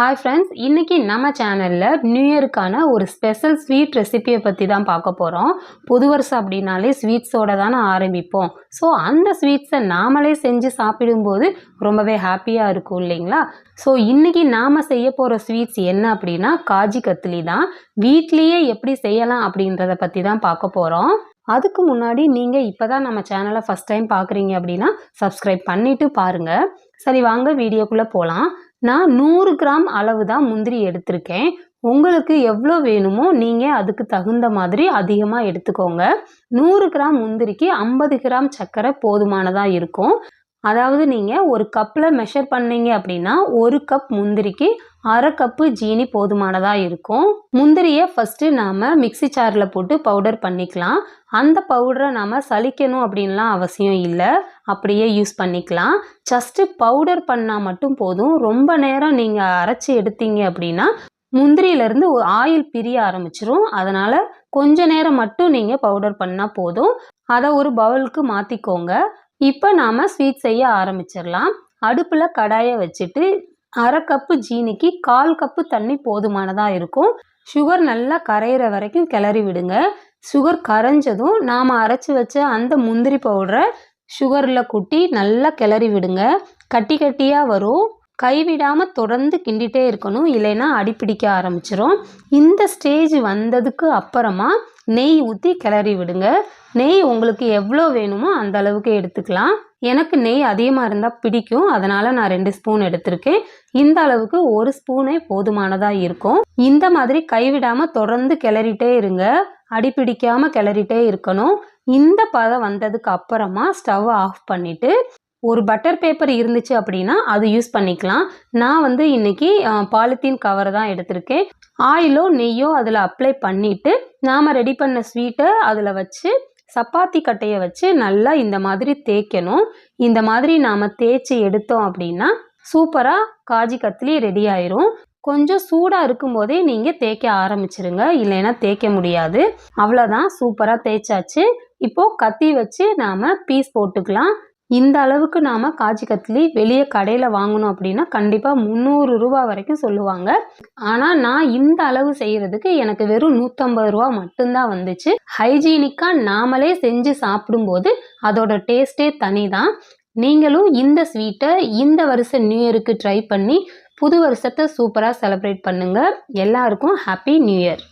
Hi friends இன்றைக்கி நம்ம சேனலில் நியூ இயருக்கான ஒரு ஸ்பெஷல் ஸ்வீட் ரெசிபியை பற்றி தான் பார்க்க போகிறோம் புது வருஷம் அப்படின்னாலே ஸ்வீட்ஸோட தானே ஆரம்பிப்போம். ஸோ அந்த ஸ்வீட்ஸை நாமளே செஞ்சு சாப்பிடும்போது ரொம்பவே ஹாப்பியாக இருக்கும் இல்லைங்களா? ஸோ இன்றைக்கி நாம் செய்ய போகிற ஸ்வீட்ஸ் என்ன அப்படின்னா காஜி கத்திலி தான். வீட்லேயே எப்படி செய்யலாம் அப்படின்றத பற்றி தான் பார்க்க போகிறோம் அதுக்கு முன்னாடி நீங்கள் இப்போ தான் நம்ம சேனலை ஃபஸ்ட் டைம் பார்க்குறீங்க அப்படின்னா சப்ஸ்கிரைப் பண்ணிவிட்டு பாருங்கள் சரி வாங்க வீடியோக்குள்ளே போகலாம் நான் நூறு கிராம் அளவு தான் முந்திரி எடுத்திருக்கேன். உங்களுக்கு எவ்வளோ வேணுமோ நீங்கள் அதுக்கு தகுந்த மாதிரி அதிகமாக எடுத்துக்கோங்க. நூறு கிராம் முந்திரிக்கு ஐம்பது கிராம் சர்க்கரை போதுமானதாக இருக்கும். அதாவது நீங்கள் ஒரு கப்பில் மெஷர் பண்ணீங்க அப்படின்னா ஒரு கப் முந்திரிக்கு அரை கப்பு ஜீனி போதுமானதாக இருக்கும். முந்திரியை ஃபஸ்ட்டு நாம் மிக்சி சாரில் போட்டு பவுடர் பண்ணிக்கலாம். அந்த பவுடரை நாம் சலிக்கணும் அப்படின்லாம் அவசியம் இல்லை. அப்படியே யூஸ் பண்ணிக்கலாம். ஜஸ்ட்டு பவுடர் பண்ணால் மட்டும் போதும். ரொம்ப நேரம் நீங்கள் அரைச்சி எடுத்தீங்க அப்படின்னா முந்திரியிலேருந்து ஆயில் பிரிய ஆரம்பிச்சிரும். அதனால் கொஞ்ச நேரம் மட்டும் நீங்கள் பவுடர் பண்ணால் போதும். அதை ஒரு பவுலுக்கு மாற்றிக்கோங்க இப்போ நாம் ஸ்வீட் செய்ய ஆரம்பிச்சிடலாம். அடுப்பில் கடாயை வச்சுட்டு அரை கப்பு ஜீனிக்கு கால் கப்பு தண்ணி போதுமானதாக இருக்கும். சுகர் நல்லா கரையிற வரைக்கும் கிளறி விடுங்க. சுகர் கரைஞ்சதும் நாம் அரைச்சி வச்ச அந்த முந்திரி பவுடரை சுகரில் கொட்டி நல்லா கிளறி விடுங்க. கட்டி கட்டியாக வரும். கைவிடாமல் தொடர்ந்து கிண்டிகிட்டே இருக்கணும். இல்லைன்னா அடிப்பிடிக்க ஆரம்பிச்சிரும். இந்த ஸ்டேஜ் வந்ததுக்கு அப்புறமா நெய் ஊற்றி கிளறி விடுங்க. நெய் உங்களுக்கு எவ்வளோ வேணுமோ அந்த அளவுக்கு எடுத்துக்கலாம். எனக்கு நெய் அதிகமாக இருந்தால் பிடிக்கும். அதனால் நான் ரெண்டு ஸ்பூன் எடுத்திருக்கேன். இந்த அளவுக்கு ஒரு ஸ்பூனே போதுமானதாக இருக்கும். இந்த மாதிரி கைவிடாமல் தொடர்ந்து கிளறிட்டே இருங்க. அடிப்பிடிக்காமல் கிளறிட்டே இருக்கணும். இந்த பதம் வந்ததுக்கு அப்புறமா ஸ்டவ் ஆஃப் பண்ணிவிட்டு ஒரு பட்டர் பேப்பர் இருந்துச்சு அப்படின்னா அது யூஸ் பண்ணிக்கலாம். நான் வந்து இன்னைக்கு பாலித்தீன் கவர் தான் எடுத்திருக்கேன். ஆயிலோ நெய்யோ அதில் அப்ளை பண்ணிவிட்டு நாம் ரெடி பண்ண ஸ்வீட்டை அதில் வச்சு சப்பாத்தி கட்டையை வச்சு நல்லா இந்த மாதிரி தேய்க்கணும். இந்த மாதிரி நாம் தேய்ச்சி எடுத்தோம் அப்படின்னா சூப்பராக காஜி கத்திலி ரெடி ஆயிரும். கொஞ்சம் சூடாக இருக்கும்போதே நீங்கள் தேய்க்க ஆரம்பிச்சிருங்க. இல்லைன்னா தேய்க்க முடியாது. அவ்வளோதான் சூப்பராக தேய்ச்சாச்சு. இப்போது கத்தி வச்சு நாம் பீஸ் போட்டுக்கலாம். இந்த அளவுக்கு நாம் காஜி கத்லி வெளியே கடையில் வாங்கணும் அப்படின்னா கண்டிப்பாக முந்நூறு ரூபா வரைக்கும் சொல்லுவாங்க. ஆனால் நான் இந்த அளவு செய்கிறதுக்கு எனக்கு வெறும் நூற்றம்பது ரூபா மட்டும்தான் வந்துச்சு. ஹைஜீனிக்காக நாமளே செஞ்சு சாப்பிடும்போது அதோட டேஸ்ட்டே தனி தான் நீங்களும் இந்த ஸ்வீட்டை இந்த வருஷம் நியூ இயருக்கு ட்ரை பண்ணி புது வருஷத்தை சூப்பராக செலிப்ரேட் பண்ணுங்கள் எல்லாருக்கும் ஹாப்பி நியூ இயர்.